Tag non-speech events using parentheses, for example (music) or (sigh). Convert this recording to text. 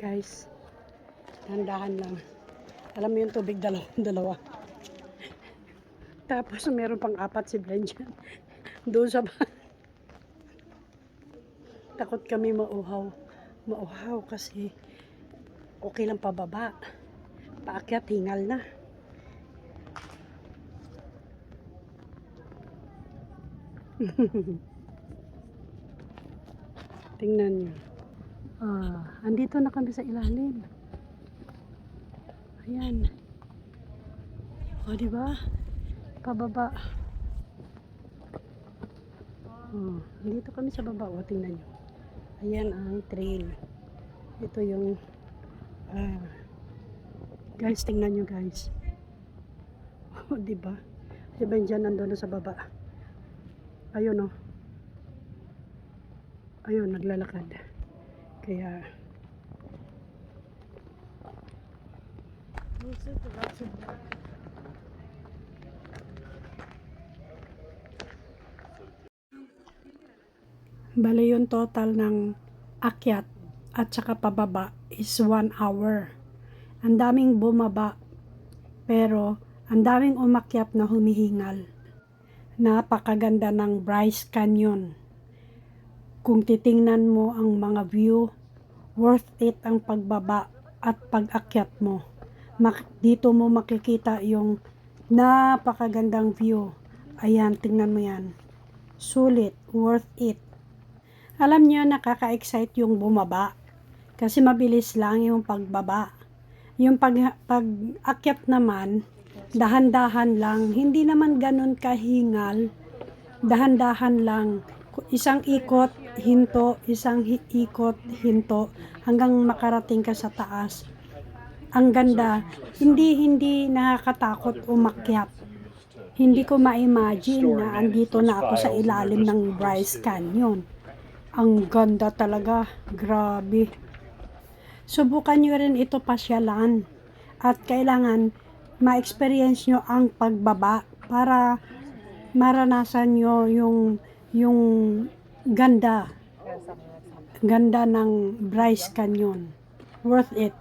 Guys, dahan lang. Alam mo yung tubig dalawa. (laughs) dalawa. Tapos meron pang apat si Blen dyan. (laughs) Doon sa ba- Takot kami mauhaw. Mauhaw kasi okay lang pababa. Paakyat, hingal na. (laughs) Tingnan nyo. Ah, andito na kami sa ilalim. Ayan. O, di ba? Pababa. Oh, dito kami sa baba. O, tingnan nyo. Ayan ang trail. Ito yung ah, guys, tingnan nyo guys. (laughs) O, di ba? Si Benjan nandun na sa baba. Ayun o. Ayun, naglalakad. Kaya, Bale yung total ng akyat at saka pababa is 1 hour. Ang daming bumaba pero ang daming umakyat na humihingal. Napakaganda ng Bryce Canyon. Kung titingnan mo ang mga view, worth it ang pagbaba at pag-akyat mo. Dito mo makikita yung napakagandang view. Ayan, tingnan mo yan. Sulit, worth it. Alam niyo, nakaka-excite yung bumaba. Kasi mabilis lang yung pagbaba. Yung pag, pag-akyat naman, dahan-dahan lang. Hindi naman ganun kahingal. Dahan-dahan lang. Isang ikot, hinto, isang ikot, hinto, hanggang makarating ka sa taas. Ang ganda, hindi hindi nakakatakot umakyat. Hindi ko ma-imagine na andito na ako sa ilalim ng Bryce Canyon. Ang ganda talaga. Grabe. Subukan nyo rin ito pasyalan. At kailangan ma-experience nyo ang pagbaba para maranasan nyo yung, yung ganda. Ganda ng Bryce Canyon. Worth it.